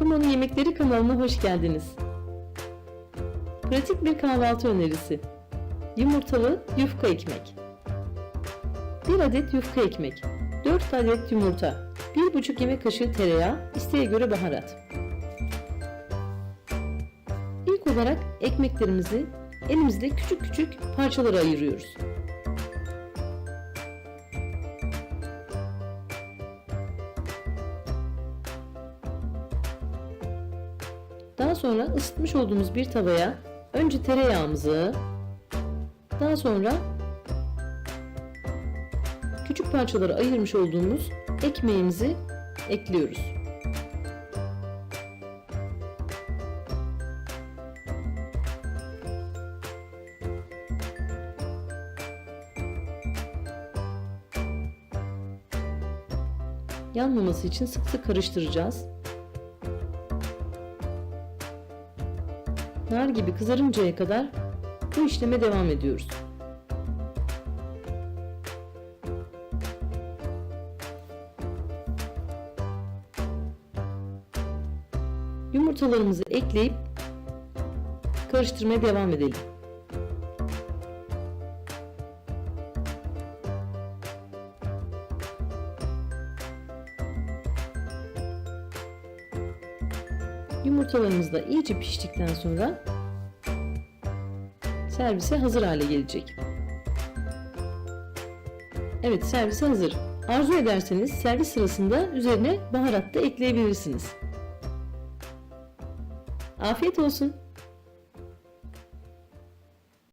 Kımonu Yemekleri kanalına hoş geldiniz. Pratik bir kahvaltı önerisi. Yumurtalı yufka ekmek. 1 adet yufka ekmek, 4 adet yumurta, 1,5 yemek kaşığı tereyağı, isteğe göre baharat. İlk olarak ekmeklerimizi elimizle küçük küçük parçalara ayırıyoruz. Daha sonra ısıtmış olduğumuz bir tavaya önce tereyağımızı, daha sonra küçük parçalara ayırmış olduğumuz ekmeğimizi ekliyoruz. Yanmaması için sık sık karıştıracağız. Nar gibi kızarıncaya kadar bu işleme devam ediyoruz. Yumurtalarımızı ekleyip karıştırmaya devam edelim. Yumurtalarımız da iyice piştikten sonra servise hazır hale gelecek. Evet servise hazır. Arzu ederseniz servis sırasında üzerine baharat da ekleyebilirsiniz. Afiyet olsun.